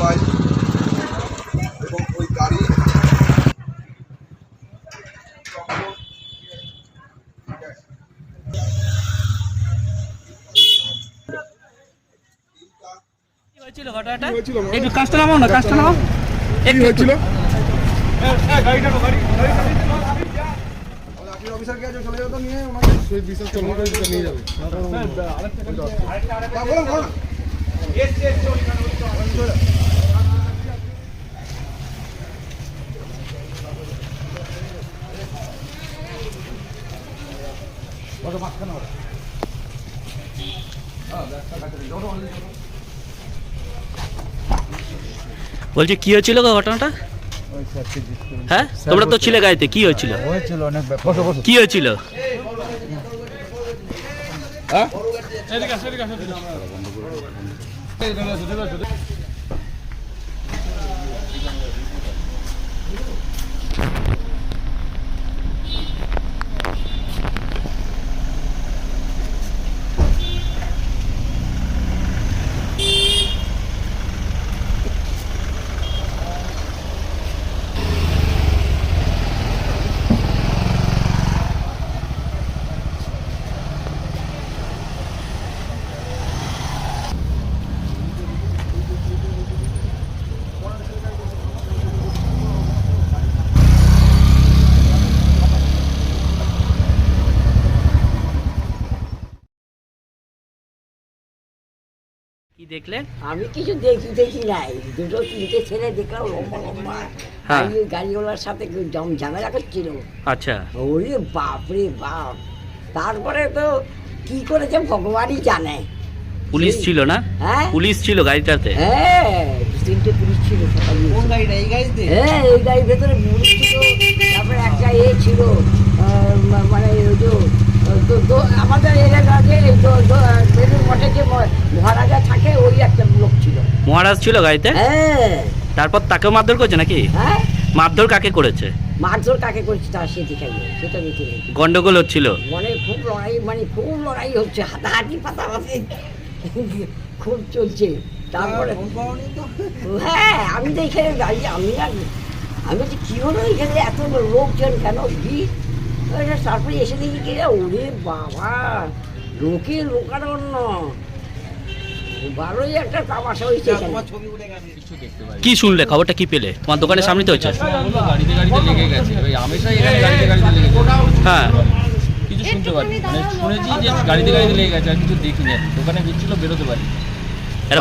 Bike এবং ওই গাড়ি ঘটনাটা? একটু কাজটা নামাও না কাজটা নামাও। নিয়ে ওনাকে। সেই বিশেষ কর্মচারীকে নিয়ে যাবে। বলছি কি হয়েছিল গো ঘটনাটা? হ্যাঁ? তোমরা তো ছিলে গাড়িতে কি হয়েছিল? হয়েছিল কি হয়েছিল? কি দেখলে আমি কিছু দেখি দেখি নাই। দুটো তিনটে ছেলে দেখলাম লম্বা লম্বা হ্যাঁ। ওই গাড়িওয়ালার সাথে জম ঝামেলা করছিল আচ্ছা। ওরে বাপ রে বাপ। তারপরে তো কি করেছে ভগবানই জানে। পুলিশ ছিল না? হ্যাঁ? পুলিশ ছিল গাড়িটাতে? হ্যাঁ তিনটে পুলিশ ছিল সকালে কোন গাড়িটা? এই গাড়িতে হ্যাঁ এই গাড়ির ভেতরে পুলিশ ছিল তারপরে একটা এ ছিল আহ, মানে ওই যে দো- দো- আমাদের এলাকাতে দো- দো- বেলুর মঠে যে ম- মহারাজা থাকে ওই একটা লোক ছিল মহারাজ ছিল গাড়িতে? হ্যাঁ। তারপর তাকেও মারধর করেছে নাকি? হ্যাঁ। মারধর কাকে করেছে? মারধর কাকে করছে তার সে দেখাই সেটা নাই। গন্ডগোল হচ্ছিল। মনে খুব লড়াই মানে খুব লড়াই হচ্ছে হাতাহাতি পাতাপাতি। খুব চলছে। তারপরে হ্যাঁ আমি তো এখানে দাঁড়িয়ে আমি আর আমি বলছি কী হলো এখানে? এত লোকজন কেন? ভিড়? তারপরে এসে দেখি কি ওরে বাবা! লোকে লোকারণ্য। ভালোই একটা তামাশা হয়েছে কি শুনলে? খবরটা কি পেলে? তোমার দোকানের সামনে তো হয়েছে। গাড়িতে গাড়িতে লেগে গেছে। ওই হামেশাই এখানে গাড়িতে গাড়িতে লেগে গেছে। হ্যাঁ। কিছু শুনতে পারি মানে শুনেছি যে গাড়িতে গাড়িতে লেগে গেছে আর কিছু দেখিনি। দোকানে বিচ্ছিল বেরোতে পারি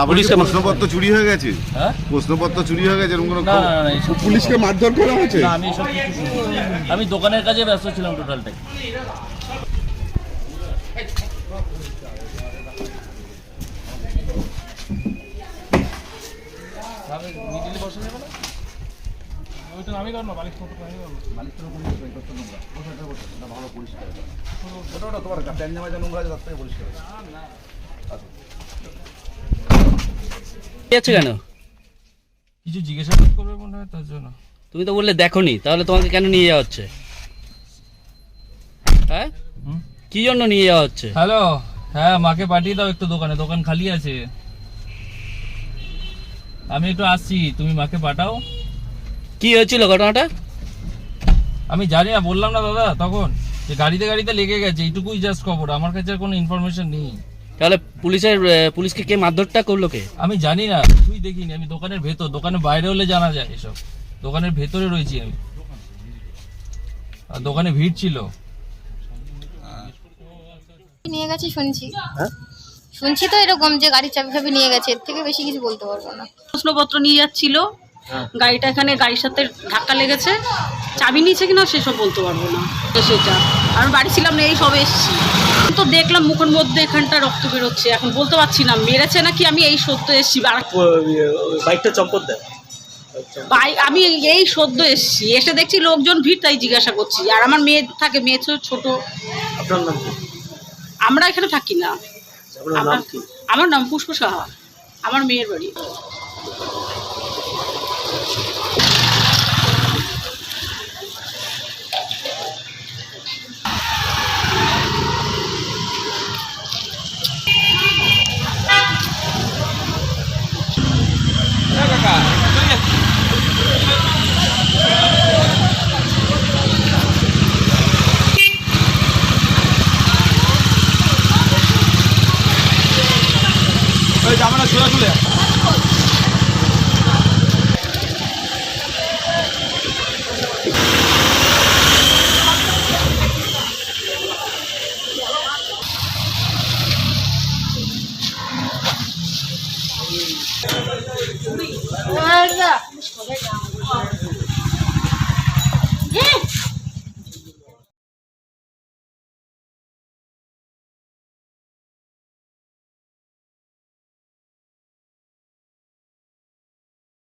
পুলিশকে প্রশ্নপত্র চুরি হয়ে গেছে? হ্যাঁ? প্রশ্নপত্র চুরি হয়ে গেছে এরকম কোনো না না না পুলিশকে মারধর করা হয়েছে? না আমি এসব কিছু আমি দোকানের কাজে ব্যস্ত ছিলাম টোটালটাই মিডিলে বসে যাবে না? ওইটা আমি করব মালিক ফটো আমি করব কি আছে কেন? কিছু জিজ্ঞাসা করবে মনে হয় তার জন্য। তুমি তো বললে দেখোনি তাহলে তোমাকে কেন নিয়ে যাওয়া হচ্ছে? হ্যাঁ? কি জন্য নিয়ে যাওয়া হচ্ছে? হ্যালো হ্যাঁ মাকে পাঠিয়ে দাও একটু দোকানে। দোকান খালি আছে। আমি একটু আসছি তুমি মাকে পাঠাও। কি হয়েছিল ঘটনাটা? আমি জানি না বললাম না দাদা তখন যে গাড়িতে গাড়িতে লেগে গেছে এইটুকুই জাস্ট খবর আমার কাছে আর কোনো ইনফরমেশন নেই। তাহলে পুলিশের পুলিশকে কে মারধরটা করল কে? আমি জানি না তুই দেখিনি আমি দোকানের ভেতর দোকানের বাইরে হলে জানা যায় এসব। দোকানের ভেতরে রয়েছি আমি। আর দোকানে ভিড় ছিল। নিয়ে গেছে শুনছি। শুনছি তো এরকম যে গাড়ির চাবি ফাবি নিয়ে গেছে এর থেকে বেশি কিছু বলতে পারব না। প্রশ্নপত্র নিয়ে যাচ্ছিল। গাড়িটা এখানে গাড়ির সাথে ধাক্কা লেগেছে। চাবি নিয়েছে কিনা সেসব বলতে পারব না। সেটা। আমি বাড়ি ছিলাম না এই সব এসছি। তো দেখলাম মুখের মধ্যে এখানটা রক্ত বেরোচ্ছে। এখন বলতে পারছি না মেরেছে নাকি? আমি এই সদ্য এসছি। আর বাইকটা চম্পট দেয়। আমি এই সদ্য এসছি। এসে দেখছি লোকজন ভিড় তাই জিজ্ঞাসা করছি। আর আমার মেয়ে থাকে মেয়ে তো ছোট। আমরা এখানে থাকি না। আমরা- নাম পুষ্প সাহা। আমার মেয়ের বাড়ি। ওই